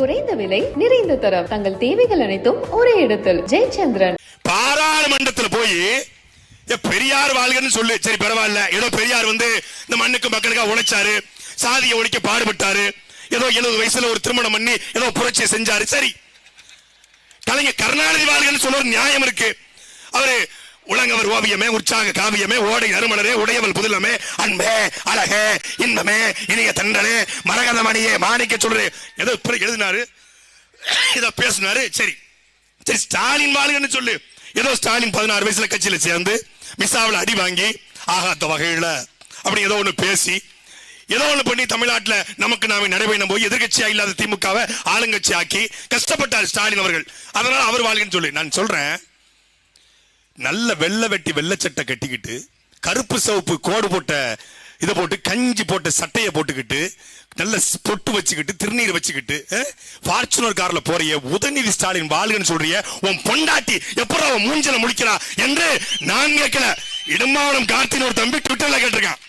குறைந்த விலை நிறைந்த தரம். தங்கள் தேவைகள் அனைத்தும் ஒரே இடத்தில். ஜெயச்சந்திரன். பாராளுமன்றத்தில் போய் பெரியார் வாழ்கன்னு சொல்லு. சரி பரவாயில்ல. ஏதோ பெரியார் வந்து இந்த மண்ணுக்கு மக்களுக்காக உழைச்சாரு. சாதியை ஒழிக்க பாடுபட்டாரு. ஏதோ எழுபது வயசுல ஒரு திருமணம் பண்ணி ஏதோ புரட்சி செஞ்சாரு. சரி. கலைஞர் கருணாநிதி வாழ்கன்னு சொல்ல ஒரு நியாயம் இருக்கு. அவரு உலகவர் ஓவியமே உற்சாக காவியமே ஓடை நறுமணரே உடையவள் புதிலமே அன்பே அழகே இன்பமே இனிய தண்டனே மரகத மணியே மாணிக்க சொல்றேன் ஏதோ இப்படி எழுதினாரு. ஏதோ பேசினாரு. சரி. சரி ஸ்டாலின் வாழ்கன்னு சொல்லு. ஏதோ ஸ்டாலின் பதினாறு வயசுல கட்சியில சேர்ந்து மிசாவில் அடி வாங்கி ஆகாத்த வகையில அப்படி ஏதோ ஒண்ணு பேசி ஏதோ ஒண்ணு பண்ணி தமிழ்நாட்டுல நமக்கு நாமே நடைபயணம் போய் எதிர்க்கட்சியா இல்லாத திமுகவை ஆளுங்கட்சி ஆக்கி கஷ்டப்பட்டார் ஸ்டாலின் அவர்கள். அதனால அவர் வாழ்கன்னு சொல்லி. நான் சொல்றேன். நல்ல வெள்ளை வெட்டி வெள்ளச்சட்டை கட்டிக்கிட்டு கருப்பு சிவப்பு கோடு போட்ட இதை போட்டு கஞ்சி போட்ட சட்டையை போட்டுக்கிட்டு நல்ல பொட்டு வச்சுக்கிட்டு திருநீர் வச்சுக்கிட்டு ஃபார்ச்சுனர் கார்ல போறிய உதயநிதி ஸ்டாலின் வாழ்கன்னு சொல்றிய உன் பொண்டாட்டி எப்பறம் அவன் மூஞ்சல முடிக்கிறா என்று நான் கேட்கல. இடுமாவளம் கார்த்தின் ஒரு தம்பி ட்விட்டர்ல கேட்டிருக்கான்.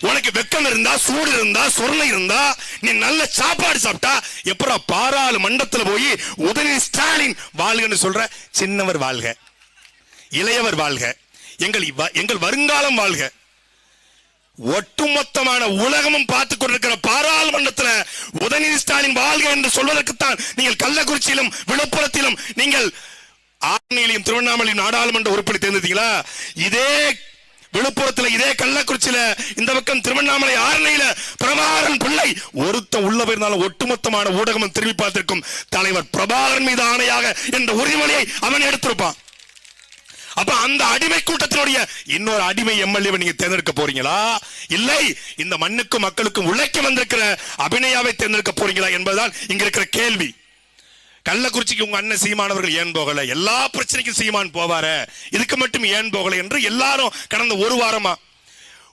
உனக்கு வெக்கம் இருந்தா சூடு இருந்தா சொரணை இருந்தா நீ நல்ல சாப்பாடு சாப்பிட்டா எப்பறம் பாராளுமன்றத்துல போய் உதயநிதி ஸ்டாலின் வாழ்கன்னு சொல்ற சின்னவர் வாழ்க. இளையவர் வாழ்க. எங்கள் எங்கள் வருங்காலம் வாழ்க. ஒட்டுமொத்தமான உலகமும் பார்த்து கொண்டிருக்கிற பாராளுமன்றத்தில் உதயநிதி ஸ்டாலின் வாழ்க என்று சொல்வதற்குத்தான் நீங்கள் கள்ளக்குறிச்சியிலும் விழுப்புரத்திலும் நீங்கள் ஆரணியிலும் திருவண்ணாமலையும் நாடாளுமன்ற உறுப்பினர் தேர்ந்தீங்களா இதே விழுப்புரத்துல இதே கள்ளக்குறிச்சியில இந்த பக்கம் திருவண்ணாமலை ஆரணியில பிரபாகரன் பிள்ளை ஒருத்தன் உள்ள போயிருந்தாலும் ஒட்டுமொத்தமான ஊடகம் திரும்பி பார்த்திருக்கும் தலைவர் பிரபாகரன் மீது ஆணையாக என்ற உறுதிமொழியை அவன் எடுத்திருப்பான். அப்ப அந்த அடிமை கூட்டத்தினுடைய இன்னொரு அடிமை எம்எல்ஏ நீங்க தேர்ந்தெடுக்க போறீங்களா? இல்லை இந்த மண்ணுக்கும் மக்களுக்கும் உழைக்க வந்திருக்கிற அபிநயாவை தேர்ந்தெடுக்க போறீங்களா என்பதுதான் இங்க இருக்கிற கேள்வி. கள்ளக்குறிச்சிக்கு உங்க அண்ணன் சீமானவர்கள் ஏன் போகல? எல்லா பிரச்சனைக்கும் சீமான் போவாரு. இதுக்கு மட்டும் ஏன் போகல என்று எல்லாரும் கடந்த ஒரு வாரமா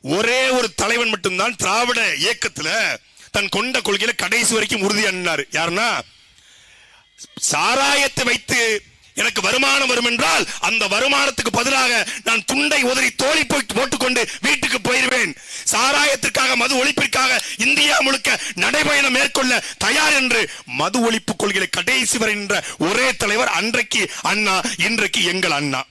ஒரே ஒரு தலைவன் மட்டும்தான் திராவிட இயக்கத்துல தன் கொண்ட கொள்கையில கடைசி வரைக்கும் உறுதி அண்ணார் யாருன்னா? சாராயத்தை வைத்து எனக்கு வருமானம் வரும் என்றால் அந்த வருமானத்துக்கு பதிலாக நான் துண்டை உதறி தோழி போய் போட்டுக்கொண்டு வீட்டுக்கு போயிருவேன். சாராயத்திற்காக மது ஒழிப்பிற்காக இந்தியா முழுக்க நடைபயணம் மேற்கொள்ள தயார் என்று மது ஒழிப்பு கொள்கையை கடைசி வரை ஒரே தலைவர் அன்றைக்கு அண்ணா இன்றைக்கு எங்கள் அண்ணா.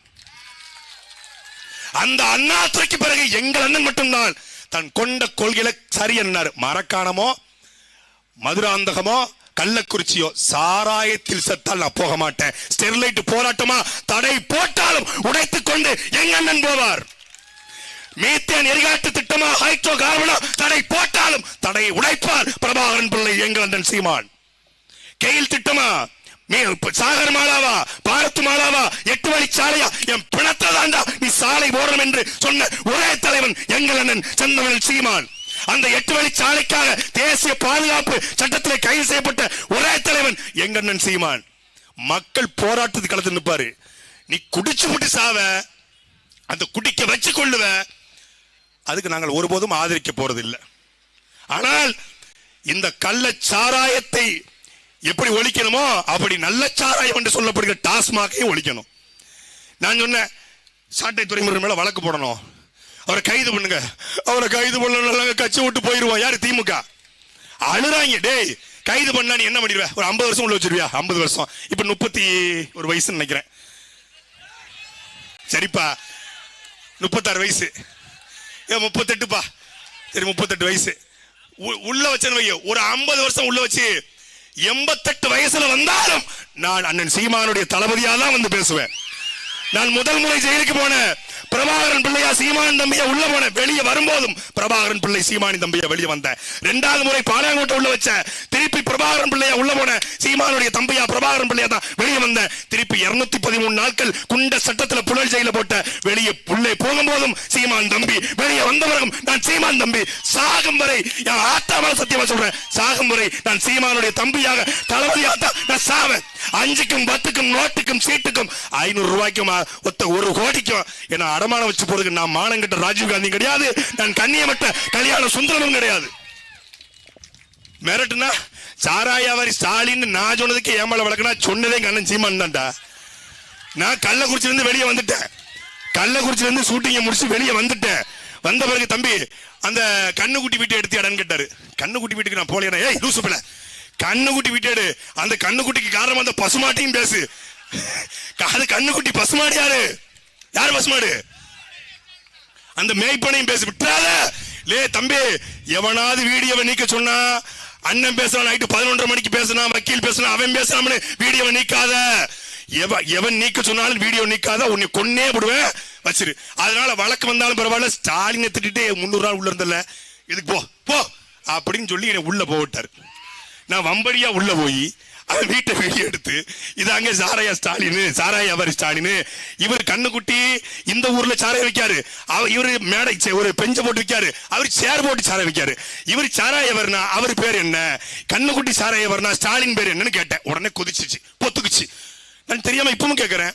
அந்த அண்ணா துறைக்கு பிறகு எங்கள் அண்ணன் மட்டும்தான் தன் கொண்ட கொள்கையில சரி என்னார். மரக்காணமோ மதுராந்தகமோ கள்ளக்குறிச்சியோ சாராயத்தில் செத்தால் நான் போக மாட்டேன். ஸ்டெர்லைட் போராட்டமா? தடை போட்டாலும் உடைத்துக் கொண்டு எங்க அண்ணன் போவார்? மீத்தேன் எரிகாட்டு திட்டமா? ஹைட்ரோ கார்பனா? தடை போட்டாலும் தடையை உடைப்பார். பிரபாகரன் பிள்ளை எங்கள் அண்ணன் சீமான். கெயில் திட்டமா? நீ சாகர் மாலாவா? பாரத் மாலாவா? எட்டு வழி சாலையா? என் பிணத்தை தாண்டா நீ சாலை போடணும் என்று சொன்ன ஒரே தலைவன் எங்கள் அண்ணன் செந்தமிழன் சீமான். அந்த எட்டு வழி சாலைக்காக தேசிய பாதுகாப்பு சட்டத்தில் கைது செய்யப்பட்ட ஒரே தலைவன் எங்கண்ணன் சீமான். மக்கள் போராட்டத்துக்கு கலந்து நிற்பாரு. நீ குடிச்சு முட்டி சாவ அந்த குடிக்க வச்சு கொள்ளுவ. அதுக்கு நாங்கள் ஒருபோதும் ஆதரிக்க போறதில்லை. ஆனால் இந்த கள்ள சாராயத்தை எப்படி ஒழிக்கணுமோ அப்படி நல்ல சாராயம் என்று சொல்லப்படுகிற டாஸ்மாகையும் ஒழிக்கணும். நான் சொன்னேன் சாட்டை துறைமுறை மேல வழக்கு போடணும். அவரை கைது பண்ணுங்க. அவரை கைது பண்ணலாம் கட்சி விட்டு போயிருவோம் யாரு? திமுக. அழுறாங்க. டேய் கைது பண்ணா நீ என்ன பண்ணிடுவேன் ஒரு ஐம்பது வருஷம் உள்ள வச்சிருவியா? ஐம்பது வருஷம். இப்ப முப்பத்தி ஒரு வயசுன்னு நினைக்கிறேன். சரிப்பா. முப்பத்தாறு வயசு. ஏன் முப்பத்தெட்டுப்பா. சரி முப்பத்தெட்டு வயசு. உ- உள்ள வச்சேன்னு ஒரு ஐம்பது வருஷம் உள்ள வச்சு எண்பத்தெட்டு வயசுல வந்தாலும் நான் அண்ணன் சீமானுடைய தளபதியா தான் வந்து பேசுவேன். நான் முதல் முறை ஜெயிலுக்கு போனேன். பிரபாகரன் பிள்ளையா சீமான் தம்பியா உள்ள போன வெளியே வரும்போதும் பிரபாகரன் பிள்ளை சீமானி தம்பியா வெளியே வந்த ரெண்டாவது முறை பாளையங்கோட்டை உள்ள வச்ச திருப்பி பிரபாகரன் பிள்ளையா உள்ள போன சீமானுடைய தம்பியா பிரபாகரன் பிள்ளையா தான் வெளியே வந்த திருப்பி இருநூத்தி பதிமூணு நாட்கள் குண்ட சட்டத்துல புழல் ஜெயில போட்ட வெளியே புள்ளை போகும்போதும் சீமான் தம்பி வெளியே வந்த பிறகும் நான் சீமான் தம்பி. சாகும் வரை என் ஆத்தாமல சத்தியமா சொல்றேன். சாகும் வரை நான் சீமானுடைய தம்பியாக தளபதியாக தான் நான் சாவேன். அஞ்சுக்கும் பத்துக்கும் நோட்டுக்கும் சீட்டுக்கும் ஐநூறு ரூபாய்க்கும்? ஒத்த ஒரு கோடிக்கும்? ஏன்னா அடமானம் வச்சு போறதுக்கு நான் மானம் கட்ட ராஜீவ் காந்தி கிடையாது. நான் கண்ணியமட்ட கல்யாண சுந்தரமும் கிடையாது. மிரட்டுனா சாராயாவாரி ஸ்டாலின் நான் சொன்னதுக்கு ஏமால வழக்குனா சொன்னதே எங்க அண்ணன் சீமான் தான்டா. நான் கள்ளக்குறிச்சிலேருந்து வெளியே வந்துட்டேன். கள்ளக்குறிச்சிலேருந்து ஷூட்டிங்கை முடிச்சு வெளியே வந்துட்டேன். வந்த பிறகு தம்பி அந்த கண்ணுக்குட்டி வீட்டை எடுத்து இடன்னு கேட்டாரு. கண்ணுக்குட்டி வீட்டுக்கு நான் போலேனா ஏய் லூசு பிள்ளை. கண்ணுக்குட்டி வீட்டேடு அந்த கண்ணுக்குட்டிக்கு காரணம் அந்த பசுமாட்டையும் பேசு. அது கண்ணுக்குட்டி பசுமாடு யாரு யாரு பசுமாடு அந்த மேய்ப்பனையும் பேசி விட்டுறாத. லே தம்பி எவனாவது வீடியோவை நீக்க சொன்னா அண்ணன் பேசுறான் நைட்டு பதினொன்றரை மணிக்கு பேசுனா வக்கீல் பேசுனா அவன் பேசுறான்னு வீடியோவை நீக்காத. எவன் எவன் நீக்க சொன்னாலும் வீடியோ நீக்காத உன்னை கொன்னே விடுவேன். வச்சிரு. அதனால வழக்கு வந்தாலும் பரவாயில்ல ஸ்டாலினை திட்டிட்டு முந்நூறு நாள் உள்ள இருந்தல இதுக்கு போ போ அப்படின்னு சொல்லி என்னை உள்ள போட்டாரு நான் வம்படியா உள்ள போய் அவன் வீட்டை வீடியோ எடுத்து இதாங்க சாராயா ஸ்டாலின் சாராயா அவர் ஸ்டாலின் இவர் கண்ணுக்குட்டி இந்த ஊர்ல சாராய வைக்காரு. அவர் இவரு மேடை சே- ஒரு பெஞ்ச போட்டு வைக்காரு. அவர் சேர் போட்டு சாராய வைக்காரு. இவர் சாராயவர்னா அவர் பேர் என்ன? கண்ணுக்குட்டி சாராயவர்னா ஸ்டாலின் பேர் என்னன்னு கேட்டேன். உடனே கொதிச்சிச்சு பொத்துக்குச்சு. நான் தெரியாம இப்பவும் கேட்கறேன்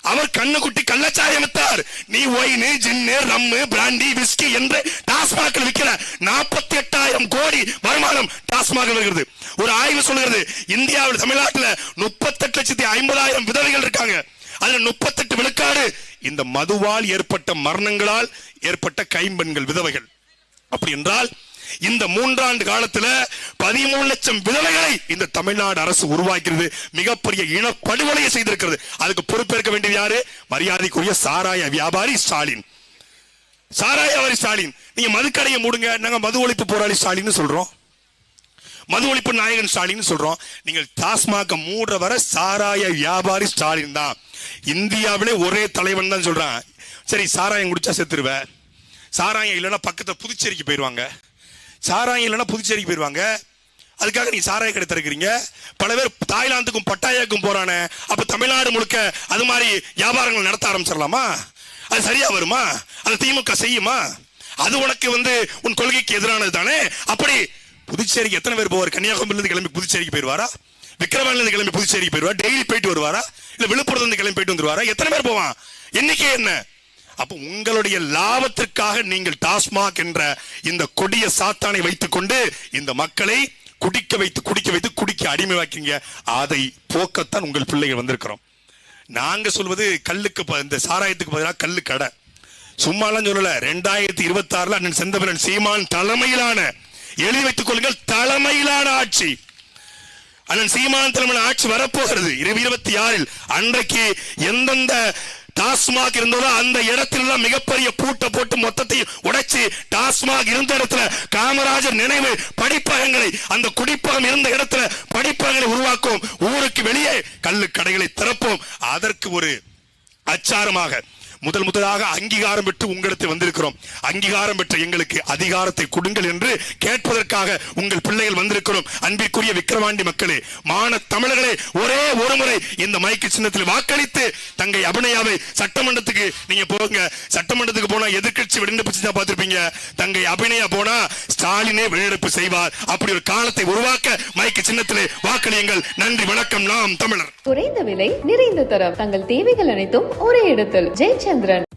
அவர் கண்ணுக்குட்டி கள்ளச்சாயம் வித்தார் நீ wine gin rum brandy whisky என்று டாஸ்மாக் விற்கிற நாற்பத்தி எட்டாயிரம் கோடி வருமானம் டாஸ்மாக் வருகிறது. ஒரு ஆய்வு சொல்கிறது இந்தியாவில் தமிழ்நாட்டில் முப்பத்தெட்டு லட்சத்தி ஐம்பதாயிரம் விதவைகள் இருக்காங்க. அதுல முப்பத்தெட்டு விழுக்காடு இந்த மதுவால் ஏற்பட்ட மரணங்களால் ஏற்பட்ட கைம்பெண்கள் விதவைகள். அப்படி என்றால் இந்த மூன்றாண்டு காலத்துல பதிமூணு லட்சம் விதவைகளை இந்த தமிழ்நாடு அரசு உருவாக்கிறது. மிகப்பெரிய இனப்படுகொலையை செய்திருக்கிறது. அதுக்கு பொறுப்பேற்க வேண்டியது யாரு? மரியாதைக்குரிய சாராய வியாபாரி ஸ்டாலின். சாராய வியாபாரி ஸ்டாலின். நீங்க மதுக்கடையை மூடுங்க. நாங்க மது ஒழிப்பு போராளி ஸ்டாலின் சொல்றோம். மது ஒழிப்பு நாயகன் ஸ்டாலின் சொல்றோம். நீங்கள் டாஸ்மாக மூடுற வர சாராய வியாபாரி ஸ்டாலின் தான். இந்தியாவிலே ஒரே தலைவன் தான் சொல்றான். சரி சாராயம் குடிச்சா செத்துருவ. சாராயம் இல்லைன்னா பக்கத்தில் புதுச்சேரிக்கு போயிருவாங்க. சாராயம் இல்லைன்னா புதுச்சேரிக்கு போயிடுவாங்க அதுக்காக நீ சாராய கடை திறக்கிறீங்க. பல பேர் தாய்லாந்துக்கும் பட்டாயாக்கும் போறானே. அப்ப தமிழ்நாடு முழுக்க அது மாதிரி வியாபாரங்கள் நடத்த ஆரம்பிச்சிடலாமா? அது சரியா வருமா? அது திமுக செய்யுமா? அது உனக்கு வந்து உன் கொள்கைக்கு எதிரானது தானே? அப்படி புதுச்சேரிக்கு எத்தனை பேர் போவார்? கன்னியாகுமரியிலிருந்து கிளம்பி புதுச்சேரிக்கு போயிடுவாரா விக்கிரவாண்டில கிளம்பி புதுச்சேரிக்கு போயிடுவா டெய்லி போயிட்டு வருவாரா? இல்ல விழுப்புரத்துல இருந்து கிளம்பி போயிட்டு வந்துருவாரா? எத்தனை பேர் போவான்? எண்ணிக்கை என்ன? அப்ப உங்களுடைய லாபத்திற்காக நீங்கள் டாஸ்மாக் என்ற இந்த கொடிய சாத்தானை வைத்துக்கொண்டு இந்த மக்களை குடிக்க வைத்து குடிக்க வைத்து குடிக்க அடிமையாக்கீங்க. அதை போக்கத்தான் உங்கள் பிள்ளைகள் வந்திருக்கிறோம். நாங்க சொல்வது கல்லுக்கு இந்த சாராயத்துக்கு பதிலாக கல்லு கடை. சும்மாலாம் சொல்லல ரெண்டாயிரத்தி இருபத்தி ஆறுல அண்ணன் செந்தமிழன் சீமான் தலைமையிலான எழுதி வைத்துக் கொள்ளுங்கள் தலைமையிலான ஆட்சி. அண்ணன் சீமான் தலைமையிலான ஆட்சி வரப்போகிறது. இருபத்தி ஆறில் அன்றைக்கு எந்தெந்த டாஸ்மாக் இருந்ததோ அந்த இடத்துல எல்லாம் மிகப்பெரிய பூட்டை போட்டு மொத்தத்தையும் உடைச்சு டாஸ்மாக் இருந்த இடத்துல காமராஜர் நினைவு படிப்பகங்களை அந்த குடிப்பகம் இருந்த இடத்துல படிப்பகங்களை உருவாக்கும். ஊருக்கு வெளியே கல்லு கடைகளை திறப்போம். அதற்கு ஒரு அச்சாரமாக முதல் முதலாக அங்கீகாரம் பெற்று உங்களிடத்தில் வந்திருக்கிறோம். அங்கீகாரம் பெற்ற எங்களுக்கு அதிகாரத்தை கொடுங்கள் என்று கேட்பதற்காக உங்கள் பிள்ளைகள் வந்திருக்கிறோம். அன்பிற்குரிய விக்கிரவாண்டி மக்களே மான தமிழர்களே ஒரே ஒரு முறை இந்த மைக்கு சின்னத்தில் வாக்களித்து தங்கை அபிநயாவை சட்டமன்றத்துக்கு நீங்க போங்க. சட்டமன்றத்துக்கு போனா எதிர்கட்சி வெளிநடப்பு தான் பார்த்திருப்பீங்க. தங்கை அபிநயா போனா ஸ்டாலினே வெளிநடப்பு செய்வார். அப்படி ஒரு காலத்தை உருவாக்க மைக்கு சின்னத்திலே வாக்களியுங்கள். நன்றி வணக்கம். நாம் தமிழர். குறைந்த விலை நிறைந்த தரம். தங்கள் தேவைகள் அனைத்தும் ஒரே இடத்தில். ஜெயச்சந்திரன்